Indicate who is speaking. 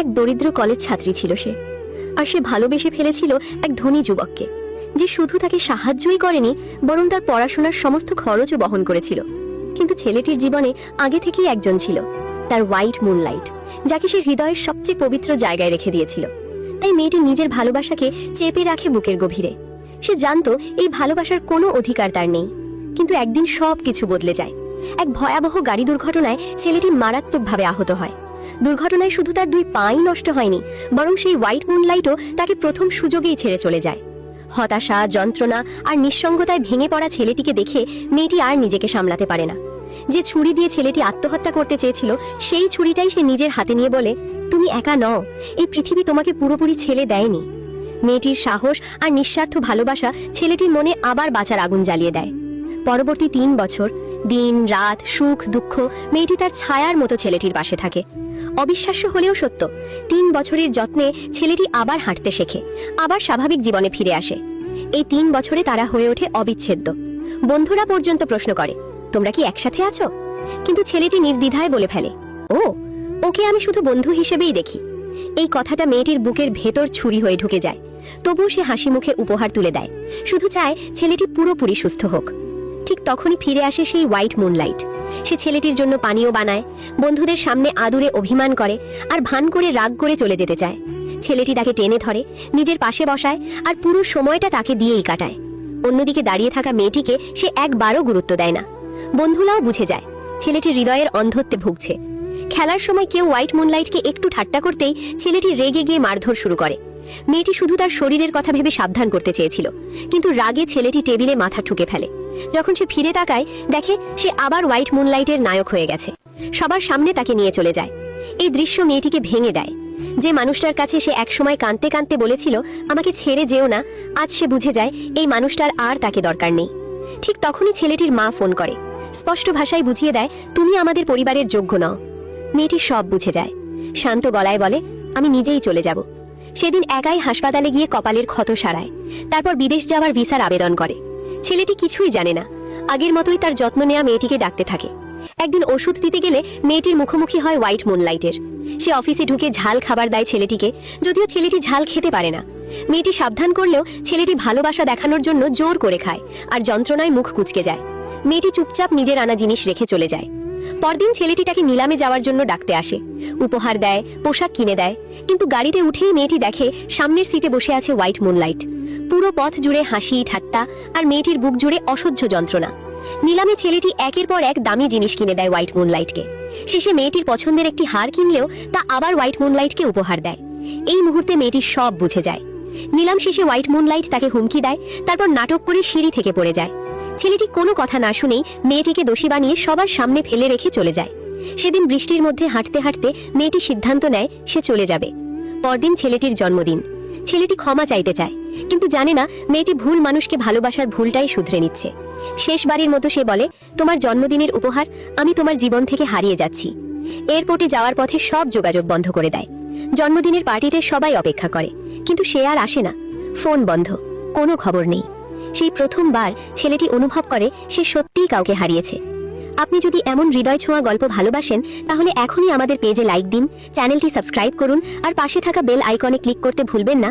Speaker 1: এক দরিদ্র কলেজ ছাত্রী ছিল সে। আর সে ভালোবেসে ফেলেছিল এক ধনী যুবককে, যে শুধু তাকে সাহায্যই করেনি, বরং তার পড়াশোনার সমস্ত খরচও বহন করেছিল। কিন্তু ছেলেটির জীবনে আগে থেকেই একজন ছিল, তার হোয়াইট মুনলাইট, যাকে সে হৃদয়ের সবচেয়ে পবিত্র জায়গায় রেখে দিয়েছিল। তাই মেয়েটি নিজের ভালোবাসাকে চেপে রাখে বুকের গভীরে। সে জানত এই ভালোবাসার কোনো অধিকার তার নেই, কিন্তু একদিন সব কিছু বদলে যায়। এক ভয়াবহ গাড়ি দুর্ঘটনায় ছেলেটি মারাত্মকভাবে আহত হয়। দুর্ঘটনায় শুধু তার দুই পাই নষ্ট হয়নি, বরং সেই হোয়াইট মুনলাইটও তাকে প্রথম সুযোগেই ছেড়ে চলে যায়। হতাশা, যন্ত্রণা আর নিঃসঙ্গতায় ভেঙে পড়া ছেলেটিকে দেখে মেয়েটি আর নিজেকে সামলাতে পারে না। যে ছুরি দিয়ে ছেলেটি আত্মহত্যা করতে চেয়েছিল, সেই ছুরিটাই সে নিজের হাতে নিয়ে বলে, তুমি একা নও, এই পৃথিবী তোমাকে পুরোপুরি ছেলে দেয়নি। মেয়েটির সাহস আর নিঃস্বার্থ ভালোবাসা ছেলেটির মনে আবার বাঁচার আগুন জ্বালিয়ে দেয়। পরবর্তী তিন বছর দিন, রাত, সুখ, দুঃখ, মেয়েটি তার ছায়ার মতো ছেলেটির পাশে থাকে। অবিশ্বাস্য হলেও সত্য, তিন বছরের যত্নে ছেলেটি আবার হাঁটতে শেখে, আবার স্বাভাবিক জীবনে ফিরে আসে। এই তিন বছরে তারা হয়ে ওঠে অবিচ্ছেদ্য। বন্ধুরা পর্যন্ত প্রশ্ন করে, তোমরা কি একসাথে আছো? কিন্তু ছেলেটি নির্দ্বিধায় বলে ফেলে, ও, ওকে আমি শুধু বন্ধু হিসেবেই দেখি। এই কথাটা মেয়েটির বুকের ভেতর ছুরি হয়ে ঢুকে যায়, তবুও সে হাসি মুখে উপহার তুলে দেয়। শুধু চায় ছেলেটি পুরোপুরি সুস্থ হোক। ঠিক তখনই ফিরে আসে সেই হোয়াইট মুনলাইট সে ছেলেটির জন্য পানীয় বানায়, বন্ধুদের সামনে আদুরে অভিমান করে আর ভান করে রাগ করে চলে যেতে চায়। ছেলেটি তাকে টেনে ধরে, নিজের পাশে বসায় আর পুরো সময়টা তাকে দিয়েই কাটায়। অন্যদিকে দাঁড়িয়ে থাকা মেয়েটিকে সে একবারও গুরুত্ব দেয় না। বন্ধুরাও বুঝে যায় ছেলেটি হৃদয়ের অন্ধত্বে ভুগছে। খেলার সময় কেউ হোয়াইট মুনলাইটকে একটু ঠাট্টা করতেই ছেলেটি রেগে গিয়ে মারধর শুরু করে। মেয়েটি শুধু তার শরীরের কথা ভেবে সাবধান করতে চেয়েছিল। কিন্তু রাগে ছেলেটি টেবিলে মাথা ঠুকে ফেলে। যখন সে ফিরে তাকায়, দেখে সে আবার হোয়াইট মুনলাইটের নায়ক হয়ে গেছে। সবার সামনে তাকে নিয়ে চলে যায়। এই দৃশ্য মেয়েটিকে ভেঙে দেয়। যে মানুষটার কাছে সে একসময় কাঁদতে কাঁদতে বলেছিল, আমাকে ছেড়ে যেও না, আজ সে বুঝে যায় এই মানুষটার আর তাকে দরকার নেই। ঠিক তখনই ছেলেটির মা ফোন করে। স্পষ্ট ভাষায় বুঝিয়ে দেয়, তুমি আমাদের পরিবারের যোগ্য নও। মেয়েটি সব বুঝে যায়। শান্ত গলায় বলে, আমি নিজেই চলে যাব। সেদিন একাই হাসপাতালে গিয়ে কপালের ক্ষত সারায়। তারপর বিদেশ যাওয়ার ভিসার আবেদন করে। ছেলেটি কিছুই জানে না। আগের মতোই তার যত্ন নেওয়া মেয়েটিকে ডাকতে থাকে। একদিন ওষুধ দিতে গেলে মেয়েটির মুখোমুখি হয় হোয়াইট মুনলাইটের। সে অফিসে ঢুকে ঝাল খাবার দেয় ছেলেটিকে, যদিও ছেলেটি ঝাল খেতে পারে না। মেয়েটি সাবধান করলেও ছেলেটি ভালোবাসা দেখানোর জন্য জোর করে খায়, আর যন্ত্রণায় মুখ কুচকে যায়। মেয়েটি চুপচাপ নিজের আনা জিনিস রেখে চলে যায়। পরদিন ছেলেটি তাকে নিলামে যাওয়ার জন্য ডাকতে আসে। উপহার দেয়, পোশাক কিনে দেয়, কিন্তু গাড়িতে উঠেই মেয়েটি দেখে সামনের সিটে বসে আছে হোয়াইট মুনলাইট। পুরো পথ জুড়ে হাসি, ঠাট্টা আর মেয়েটির বুক জুড়ে অসহ্য যন্ত্রণা। নিলামে ছেলেটি একের পর এক দামি জিনিস কিনে দেয় হোয়াইট মুনলাইটকে। শেষে মেয়েটির পছন্দের একটি হার কিনলেও তা আবার হোয়াইট মুনলাইটকে উপহার দেয়। এই মুহূর্তে মেয়েটি সব বুঝে যায়। নিলাম শেষে হোয়াইট মুনলাইট তাকে হুমকি দেয়, তারপর নাটক করে সিঁড়ি থেকে পড়ে যায়। ছেলেটি কোনো কথা না শুনেই মেয়েটিকে দোষী বানিয়ে সবার সামনে ফেলে রেখে চলে যায়। সেদিন বৃষ্টির মধ্যে হাঁটতে হাঁটতে মেয়েটি সিদ্ধান্ত নেয় সে চলে যাবে। পরদিন ছেলেটির জন্মদিন। ছেলেটি ক্ষমা চাইতে চায়, কিন্তু জানে না মেয়েটি ভুল মানুষকে ভালোবাসার ভুলটাই শুধরে নিচ্ছে। শেষবারের মতো সে বলে, তোমার জন্মদিনের উপহার আমি তোমার জীবন থেকে হারিয়ে যাচ্ছি। এয়ারপোর্টে যাওয়ার পথে সব যোগাযোগ বন্ধ করে দেয়। জন্মদিনের পার্টিতে সবাই অপেক্ষা করে। কিন্তু সে আর আসে না। ফোন বন্ধ, কোনো খবর নেই। সেই প্রথমবার ছেলেটি অনুভব করে সে সত্যিই কাউকে হারিয়েছে। আপনি যদি এমন হৃদয় ছোঁয়া গল্প ভালোবাসেন, তাহলে এখনই আমাদের পেজে লাইক দিন, চ্যানেলটি সাবস্ক্রাইব করুন, আর পাশে থাকা বেল আইকনে ক্লিক করতে ভুলবেন না।